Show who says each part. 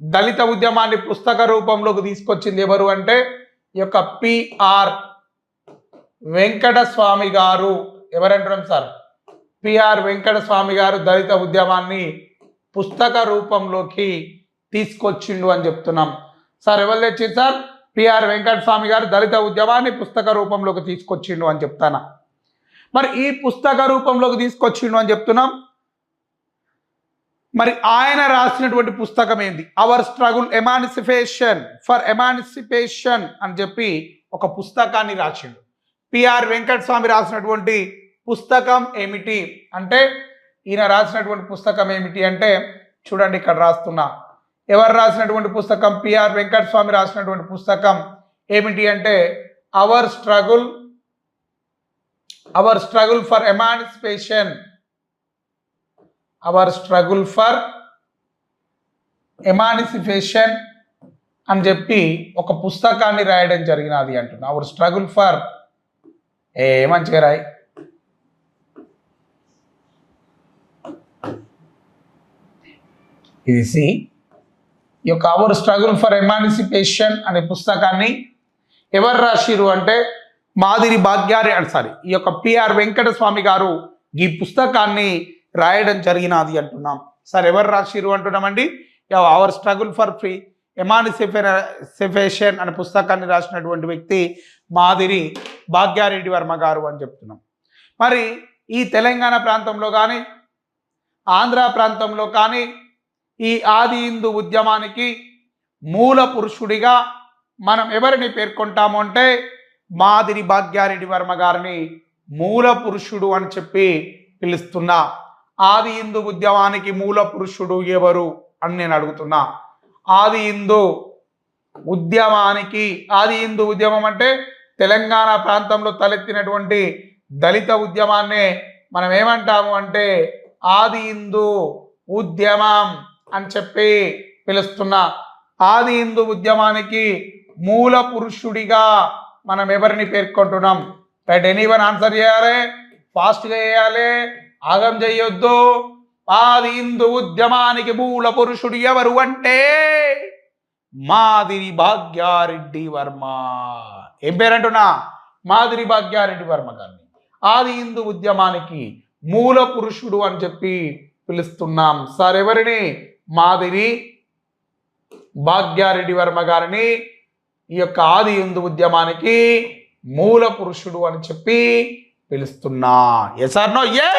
Speaker 1: దళిత ఉద్యమాన్ని పుస్తక రూపంలోకి తీసుకొచ్చింది ఎవరు అంటే ఈ యొక్క పిఆర్ వెంకట స్వామి గారు. ఎవరంటున్నాం సార్? పిఆర్ వెంకట స్వామి గారు దళిత ఉద్యమాన్ని పుస్తక రూపంలోకి తీసుకొచ్చిండు అని చెప్తున్నాం. సార్ ఎవరు తెచ్చింది సార్? పిఆర్ వెంకట స్వామి గారు దళిత ఉద్యమాన్ని పుస్తక రూపంలోకి తీసుకొచ్చిండు అని చెప్తానా? మరి ఈ పుస్తక రూపంలోకి తీసుకొచ్చిండు అని చెప్తున్నాం. మరి ఆయన రాసినటువంటి పుస్తకం ఏంది? Our struggle emancipation for emancipation అని చెప్పి ఒక పుస్తకాన్ని రాసిండు. పిఆర్ వెంకట స్వామి రాసినటువంటి పుస్తకం ఏమిటి అంటే ఈయన రాసినటువంటి పుస్తకం ఏమిటి అంటే చూడండి ఇక్కడ రాస్తున్నా. ఎవరు రాసినటువంటి పుస్తకం? పిఆర్ వెంకట స్వామి రాసినటువంటి పుస్తకం ఏమిటి అంటే our struggle our struggle for emancipation our struggle for emancipation అని చెప్పి ఒక పుస్తకాన్ని రాయడం జరిగినది అంటున్నా. అవర్ స్ట్రగుల్ ఫర్ ఏ మంచిగా రాయి. ఇది సి. ఈ యొక్క అవర్ స్ట్రగుల్ ఫర్ ఎమానిసిపేషన్ అనే పుస్తకాన్ని ఎవరు రాసిరు అంటే మాదిరి భాగ్యారి సారీ ఈ యొక్క పిఆర్ వెంకటస్వామి గారు ఈ పుస్తకాన్ని రాయడం జరిగినది అంటున్నాం. సార్ ఎవరు రాసిరు అంటున్నామండి? Our struggle for free emancipation అనే పుస్తకాన్ని రాసినటువంటి వ్యక్తి మాదిరి భాగ్యారెడ్డి వర్మ గారు అని చెప్తున్నాం. మరి ఈ తెలంగాణ ప్రాంతంలో కానీ ఆంధ్ర ప్రాంతంలో కానీ ఈ ఆది హిందూ ఉద్యమానికి మూల పురుషుడిగా మనం ఎవరిని పేర్కొంటాము అంటే మాదిరి భాగ్యారెడ్డి వర్మ గారిని మూల పురుషుడు అని చెప్పి పిలుస్తున్నా. ఆది హిందూ ఉద్యమానికి మూల పురుషుడు ఎవరు అని నేను అడుగుతున్నా. ఆది హిందూ ఉద్యమానికి ఆది హిందూ ఉద్యమం అంటే తెలంగాణ ప్రాంతంలో తలెత్తినటువంటి దళిత ఉద్యమాన్నే మనం ఏమంటాము అంటే ఆది హిందూ ఉద్యమం అని చెప్పి పిలుస్తున్నా. ఆది హిందూ ఉద్యమానికి మూల పురుషుడిగా మనం ఎవరిని పేర్కొంటున్నాం? రైట్ ఎనీవన్ ఆన్సర్ చేయాలి? ఫాస్ట్గా చేయాలి? ఆగం చేయొద్దు. ఆది హిందూ ఉద్యమానికి మూల పురుషుడు ఎవరు అంటే మాదిరి భాగ్యారెడ్డి వర్మ. ఏం పేరంటున్నా? మాదిరి భాగ్యారెడ్డి వర్మ గారిని. ఆది హిందూ ఉద్యమానికి మూల పురుషుడు అని చెప్పి పిలుస్తున్నాం. సార్ ఎవరిని? మాదిరి భాగ్యారెడ్డి వర్మ గారిని. ఈ యొక్క ఆది హిందూ ఉద్యమానికి మూల పురుషుడు అని చెప్పి పిలుస్తున్నా. Yes are no A